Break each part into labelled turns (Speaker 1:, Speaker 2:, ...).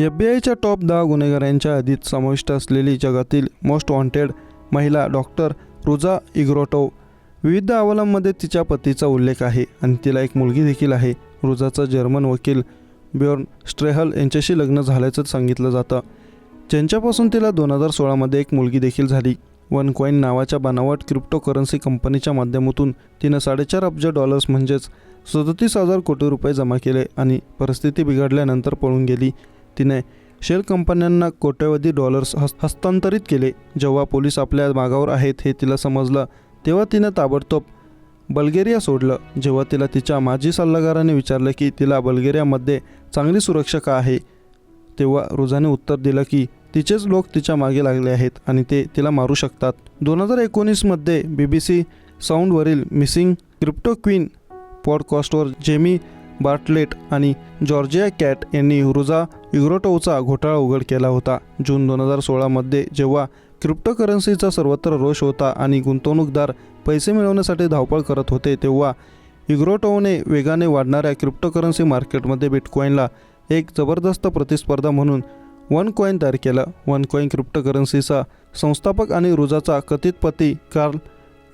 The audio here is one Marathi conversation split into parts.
Speaker 1: एफ बी आयच्या टॉप दहा गुन्हेगारांच्या यादीत समाविष्ट असलेली जगातील मोस्ट वॉन्टेड महिला डॉक्टर रुजा इग्रोटोव विविध अहवालांमध्ये तिच्या पतीचा उल्लेख आहे आणि तिला एक मुलगी देखील आहे. रुजाचा जर्मन वकील ब्योर्न स्ट्रेहल यांच्याशी लग्न झाल्याचं सांगितलं जातं. ज्यांच्यापासून तिला दोन हजार सोळामध्ये एक मुलगी देखील झाली. वन कॉईन नावाच्या बनावट क्रिप्टोकरन्सी कंपनीच्या माध्यमातून तिनं साडेचार अब्ज डॉलर्स म्हणजेच सदतीस हजार कोटी रुपये जमा केले आणि परिस्थिती बिघडल्यानंतर पळून गेली. तिने शेल कंपन्यांना कोट्यवधी डॉलर्स हस्तांतरित केले. जेव्हा पोलीस आपल्या मागावर आहेत हे तिला समजलं तेव्हा तिनं ताबडतोब बल्गेरिया सोडलं. जेव्हा तिला तिच्या माजी सल्लागाराने विचारलं की तिला बल्गेरियामध्ये चांगली सुरक्षा का आहे तेव्हा रुजाने उत्तर दिलं की तिचेच लोक तिच्यामागे लागले आहेत आणि ते तिला मारू शकतात. दोन हजार एकोणीसमध्ये बी बी सी साऊंडवरील मिसिंग क्रिप्टो क्वीन पॉडकास्टवर जेमी बार्टलेट आणि जॉर्जिया कॅट यांनी रुजा युरोटोवचा घोटाळा उघड केला होता. जून दोन हजार सोळामध्ये जेव्हा क्रिप्टोकरन्सीचा सर्वत्र रोष होता आणि गुंतवणूकदार पैसे मिळवण्यासाठी धावपळ करत होते तेव्हा युग्रोटोवने वेगाने वाढणाऱ्या क्रिप्टोकरन्सी मार्केटमध्ये बिटकॉईनला एक जबरदस्त प्रतिस्पर्धा म्हणून वन कॉईन तयार केलं. वन कॉईन क्रिप्टोकरन्सीचा संस्थापक आणि रुजाचा कथित पती कार्ल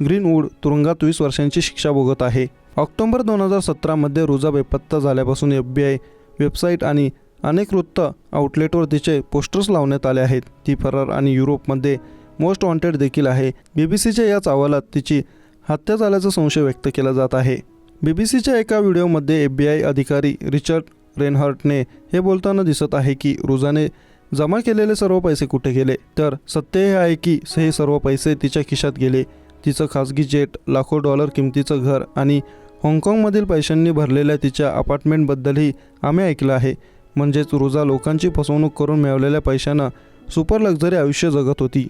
Speaker 1: ग्रीनवूड तुरुंगात वीस वर्षांची शिक्षा भोगत आहे. ऑक्टोबर दोन हजार सतरामध्ये रोजा बेपत्ता झाल्यापासून एफ बी आय वेबसाईट आणि अनेक वृत्त आउटलेटवर तिचे पोस्टर्स लावण्यात आले आहेत. ती फरार आणि युरोपमध्ये मोस्ट वॉन्टेड देखील आहे. बी बी सीच्या याच अहवालात तिची हत्या झाल्याचा संशय व्यक्त केला जात आहे. बी बी सीच्या एका व्हिडिओमध्ये एफ बी आय अधिकारी रिचर्ड रेनहर्टने हे बोलताना दिसत आहे की रुजाने जमा केलेले सर्व पैसे कुठे गेले? तर सत्य हे आहे की हे सर्व पैसे तिच्या खिशात गेले. तिचं खाजगी जेट लाखो डॉलर किमतीचं घर आणि हाँगकाँगमधील पैशांनी भरलेल्या तिच्या अपार्टमेंटबद्दलही आम्ही ऐकलं आहे. म्हणजेच रोजा लोकांची फसवणूक करून मिळवलेल्या पैशानं सुपर लक्झरी आयुष्य जगत होती.